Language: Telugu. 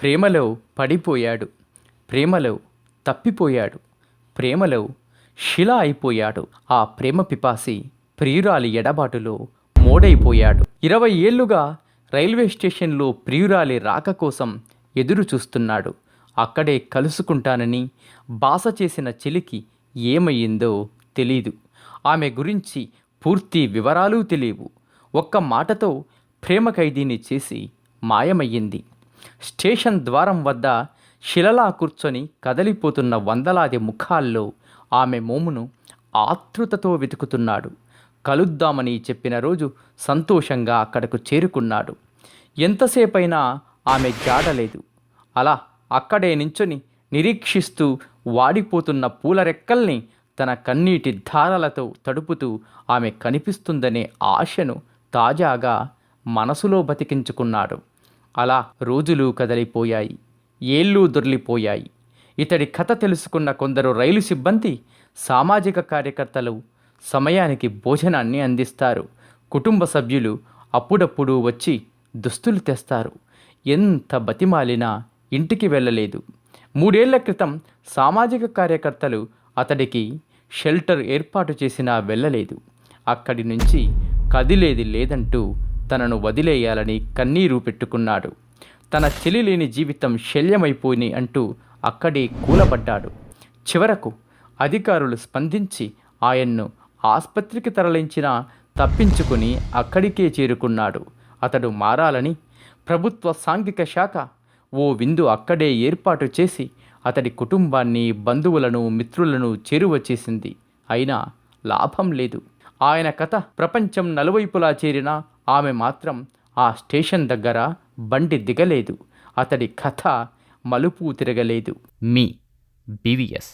ప్రేమలో పడిపోయాడు. ప్రేమలో తప్పిపోయాడు. ప్రేమలో శిల అయిపోయాడు. ఆ ప్రేమ పిపాసి ప్రియురాలి ఎడబాటులో మోడైపోయాడు. ఇరవై ఏళ్ళుగా రైల్వే స్టేషన్లో ప్రియురాలి రాక కోసం ఎదురు చూస్తున్నాడు. అక్కడే కలుసుకుంటానని బాస చేసిన చెలికి ఏమయ్యిందో తెలీదు. ఆమె గురించి పూర్తి వివరాలు తెలియవు. ఒక్క మాటతో ప్రేమ ఖైదీని చేసి మాయమయ్యింది. స్టేషన్ ద్వారం వద్ద శిలలా కూర్చొని కదలిపోతున్న వందలాది ముఖాల్లో ఆమె మోమును ఆతృతతో వెతుకుతున్నాడు. కలుద్దామని చెప్పిన రోజు సంతోషంగా అక్కడకు చేరుకున్నాడు. ఎంతసేపైనా ఆమె జాడలేదు. అలా అక్కడే నించొని నిరీక్షిస్తూ వాడిపోతున్న పూల రెక్కల్ని తన కన్నీటి ధారలతో తడుపుతూ ఆమె కనిపిస్తుందనే ఆశను తాజాగా మనసులో బతికించుకున్నాడు. అలా రోజులు కదలిపోయాయి ఏళ్ళు దొర్లిపోయాయి. ఇతడి కథ తెలుసుకున్న కొందరు రైలు సిబ్బంది సామాజిక కార్యకర్తలు సమయానికి భోజనాన్ని అందిస్తారు. కుటుంబ సభ్యులు అప్పుడప్పుడు వచ్చి దుస్తులు తెస్తారు. ఎంత బతిమాలినా ఇంటికి వెళ్ళలేదు. మూడేళ్ళ క్రితం సామాజిక కార్యకర్తలు అతడికి షెల్టర్ ఏర్పాటు చేసినా వెళ్ళలేదు. అక్కడి నుంచి కదిలేది లేదంటూ తనను వదిలేయాలని కన్నీరు పెట్టుకున్నాడు. తన చెలిలేని జీవితం శల్యమైపోయి అంటూ అక్కడే కూలబడ్డాడు. చివరకు అధికారులు స్పందించి ఆయన్ను ఆసుపత్రికి తరలించినా తప్పించుకుని అక్కడికే చేరుకున్నాడు. అతడు మారాలని ప్రభుత్వ సాంఘిక శాఖ ఓ విందు అక్కడే ఏర్పాటు చేసి అతడి కుటుంబాన్ని బంధువులను మిత్రులను చేరువ చేసింది. అయినా లాభం లేదు. ఆయన కథ ప్రపంచం నలువైపులా చేరినా ఆమె మాత్రం ఆ స్టేషన్ దగ్గర బండి దిగలేదు. అతడి కథ మలుపు తిరగలేదు. మీ బీవీఎస్